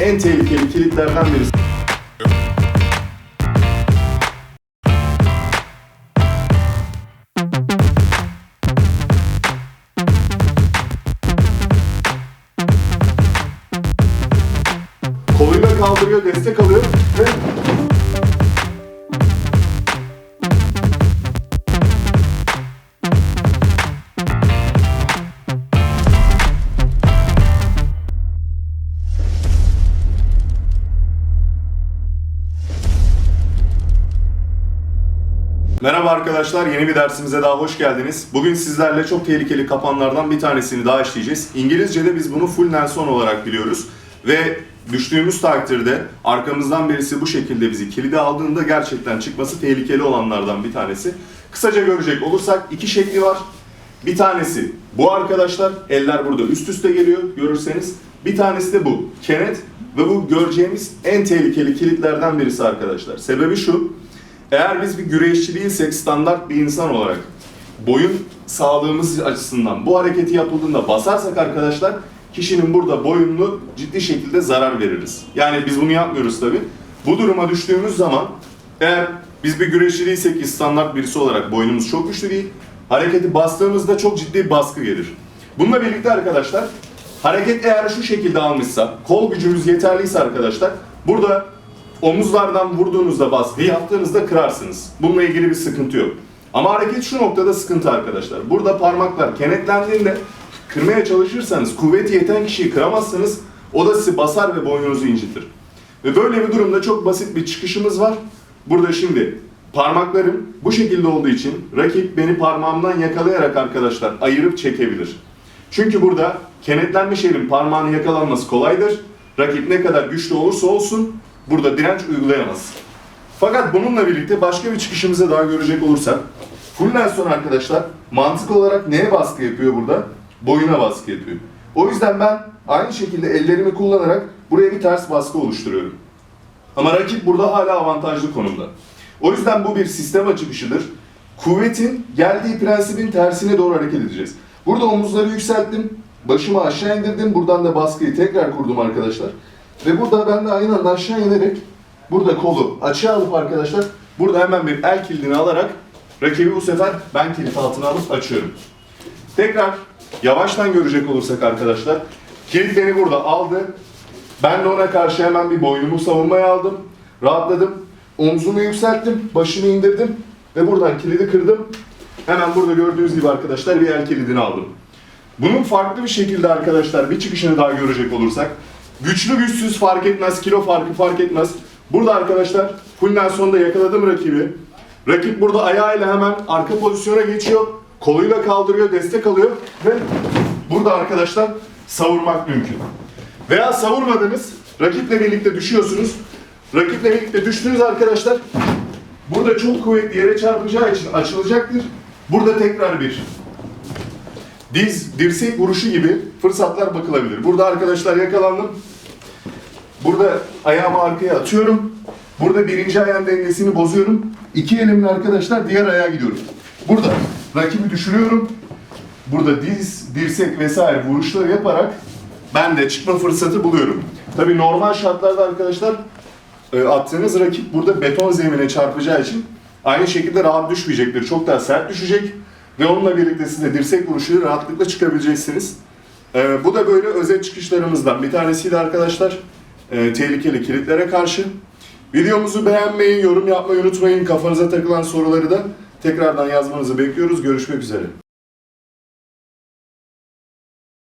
En tehlikeli kilitlerden birisi. Koluyla kaldırıyor, destek alıyor ve Merhaba arkadaşlar, yeni bir dersimize daha hoş geldiniz. Bugün sizlerle çok tehlikeli kapanlardan bir tanesini daha işleyeceğiz. İngilizce'de biz bunu full Nelson olarak biliyoruz. Ve düştüğümüz takdirde arkamızdan birisi bu şekilde bizi kilide aldığında gerçekten çıkması tehlikeli olanlardan bir tanesi. Kısaca görecek olursak iki şekli var. Bir tanesi bu arkadaşlar, eller burada üst üste geliyor görürseniz. Bir tanesi de bu, kenet ve bu göreceğimiz en tehlikeli kilitlerden birisi arkadaşlar. Sebebi şu, eğer biz bir güreşçi değilsek standart bir insan olarak boyun sağlığımız açısından bu hareketi yapıldığında basarsak arkadaşlar kişinin burada boyunlu ciddi şekilde zarar veririz. Yani biz bunu yapmıyoruz tabi. Bu duruma düştüğümüz zaman eğer biz bir güreşçi değilsek standart birisi olarak boynumuz çok güçlü değil. Hareketi bastığımızda çok ciddi baskı gelir. Bununla birlikte arkadaşlar hareket eğer şu şekilde almışsa, kol gücümüz yeterliyse arkadaşlar burada omuzlardan vurduğunuzda baskıyı yaptığınızda kırarsınız. Bununla ilgili bir sıkıntı yok. Ama hareket şu noktada sıkıntı arkadaşlar. Burada parmaklar kenetlendiğinde kırmaya çalışırsanız, kuvveti yeten kişiyi kıramazsanız o da sizi basar ve boynunuzu incitir. Ve böyle bir durumda çok basit bir çıkışımız var. Burada şimdi parmaklarım bu şekilde olduğu için rakip beni parmağımdan yakalayarak arkadaşlar ayırıp çekebilir. Çünkü burada kenetlenmiş elin parmağını yakalanması kolaydır. Rakip ne kadar güçlü olursa olsun burada direnç uygulayamaz. Fakat bununla birlikte başka bir çıkışımızı daha görecek olursak Full arkadaşlar mantık olarak neye baskı yapıyor burada? Boyuna baskı yapıyor. O yüzden ben aynı şekilde ellerimi kullanarak buraya bir ters baskı oluşturuyorum. Ama rakip burada hala avantajlı konumda. O yüzden bu bir sistem çıkışıdır. Kuvvetin geldiği prensibin tersine doğru hareket edeceğiz. Burada omuzları yükselttim. Başımı aşağı indirdim. Buradan da baskıyı tekrar kurdum arkadaşlar. Ve burada ben de aynı anda aşağı inerek burada kolu açığa alıp arkadaşlar burada hemen bir el kilidini alarak rakibi bu sefer ben kilit altına alıp açıyorum. Tekrar yavaştan görecek olursak arkadaşlar kilit beni burada aldı. Ben de ona karşı hemen bir boynumu savunmaya aldım. Rahatladım. Omzumu yükselttim. Başımı indirdim. Ve buradan kilidi kırdım. Hemen burada gördüğünüz gibi arkadaşlar bir el kilidini aldım. Bunun farklı bir şekilde arkadaşlar bir çıkışını daha görecek olursak güçlü güçsüz fark etmez, kilo farkı fark etmez. Burada arkadaşlar full Nelson'da yakaladım rakibi. Rakip burada ayağıyla hemen arka pozisyona geçiyor. Koluyla kaldırıyor, destek alıyor ve burada arkadaşlar savurmak mümkün. Veya savurmadınız, rakiple birlikte düşüyorsunuz. Rakiple birlikte düştüğünüz arkadaşlar burada çok kuvvetli yere çarpacağı için açılacaktır. Burada tekrar bir diz, dirsek vuruşu gibi fırsatlar bakılabilir. Burada arkadaşlar yakalandım. Burada ayağımı arkaya atıyorum. Burada birinci ayağın dengesini bozuyorum. İki elimle arkadaşlar diğer ayağa gidiyorum. Burada rakibi düşürüyorum. Burada diz, dirsek vesaire vuruşları yaparak ben de çıkma fırsatı buluyorum. Tabii normal şartlarda arkadaşlar e, attığınız rakip burada beton zemine çarpacağı için aynı şekilde rahat düşmeyecektir. Çok daha sert düşecek ve onunla birlikte siz dirsek vuruşuyla rahatlıkla çıkabileceksiniz. E, bu da böyle özet çıkışlarımızdan bir tanesiydi arkadaşlar. E, tehlikeli kilitlere karşı. Videomuzu beğenmeyi, yorum yapmayı unutmayın. Kafanıza takılan soruları da tekrardan yazmanızı bekliyoruz. Görüşmek üzere.